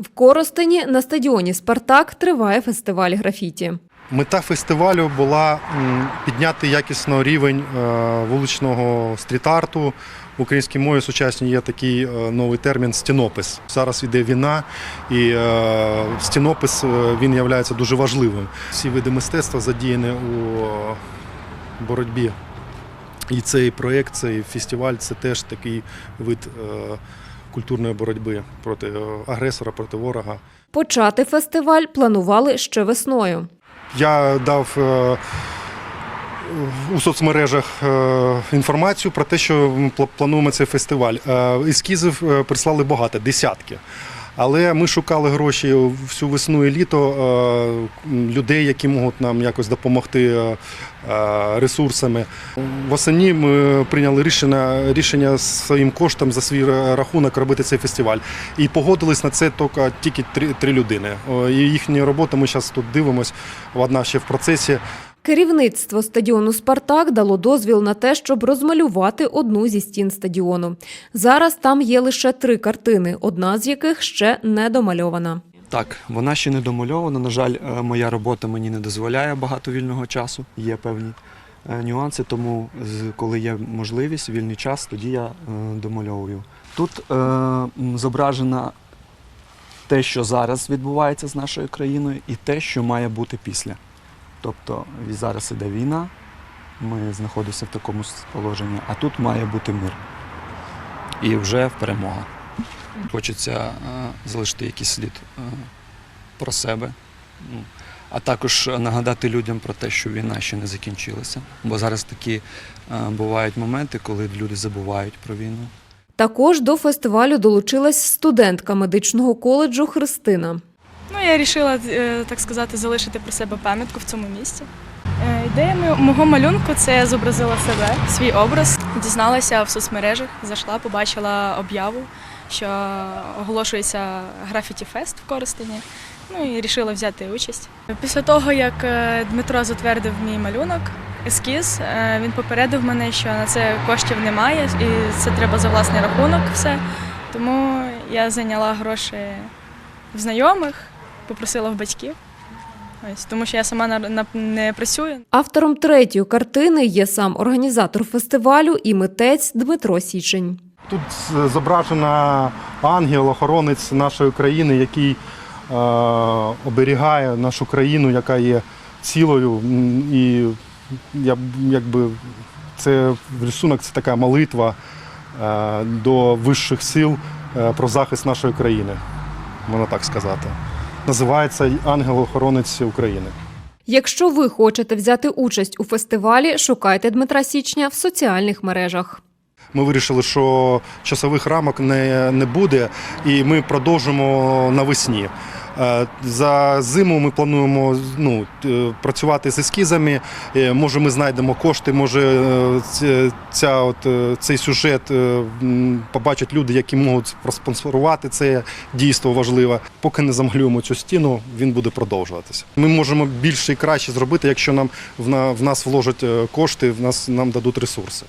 В Коростені на стадіоні Спартак триває фестиваль графіті. Мета фестивалю була підняти якісно рівень е, вуличного стріт-арту. В українській мові сучасній є такий е, новий термін стінопис. Зараз йде війна, і е, стінопис він є дуже важливим. Всі види мистецтва задіяні у боротьбі. І цей проєкт, цей фестиваль це теж такий вид культурної боротьби проти е, агресора, проти ворога. Почати фестиваль планували ще весною. Я дав е, у соцмережах е, інформацію про те, що плануємо цей фестиваль. Ескізів прислали багато, десятки. Але ми шукали гроші всю весну і літо е, людей, які можуть нам якось допомогти е, е, ресурсами. Восені ми прийняли рішення, рішення своїм коштом за свій рахунок робити цей фестиваль. І погодились на це тільки, три, людини. І їхні роботи ми зараз тут дивимося. Одна ще в процесі. Керівництво стадіону Спартак дало дозвіл на те, щоб розмалювати одну зі стін стадіону. Зараз там є лише три картини, одна з яких ще не домальована. Так, вона ще не домальована. На жаль, е, моя робота мені не дозволяє багато вільного часу. Є певні е, нюанси, тому коли є можливість, вільний час, тоді я е, домальовую. Тут е, м, зображено те, що зараз відбувається з нашою країною, і те, що має бути після. Тобто зараз іде війна, ми знаходимося в такому положенні, а тут має бути мир. І вже перемога. Хочеться е, залишити якийсь слід е, про себе, ну, а також нагадати людям про те, що війна ще не закінчилася. Бо зараз такі е, бувають моменти, коли люди забувають про війну. Також до фестивалю долучилась студентка медичного коледжу Христина. Ну, я вирішила, е, так сказати, залишити про себе пам'ятку в цьому місці. Е, Ідея мо- мого малюнку це я зобразила себе, свій образ, дізналася в соцмережах, зайшла, побачила об'яву, що оголошується графіті фест в Коростені. Ну і вирішила взяти участь. Після того, як е, Дмитро затвердив мій малюнок, ескіз, він попередив мене, що на це коштів немає, і це треба за власний рахунок все. Тому я зайняла гроші в знайомих, попросила в батьків. Ось, тому що я сама на, на, не працюю. Автором третьої картини є сам організатор фестивалю і митець Дмитро Січень. Тут зображена ангел, охоронець нашої країни, який е, оберігає нашу країну, яка є цілою. І я, якби це рисунок це така молитва е, до вищих сил е, про захист нашої країни, можна так сказати. Називається Ангел-охоронець України. Якщо ви хочете взяти участь у фестивалі, шукайте Дмитра Січня в соціальних мережах. Ми вирішили, що часових рамок не, не буде, і ми продовжимо навесні. Е, За зиму ми плануємо ну, працювати з ескізами. Е, Може, ми знайдемо кошти, може е, ця, от, цей сюжет побачать люди, які можуть проспонсорувати це дійство важливе. Поки не замалюємо цю стіну, він буде продовжуватися. Ми можемо більше і краще зробити, якщо нам в нас вложать кошти, в нас нам дадуть ресурси.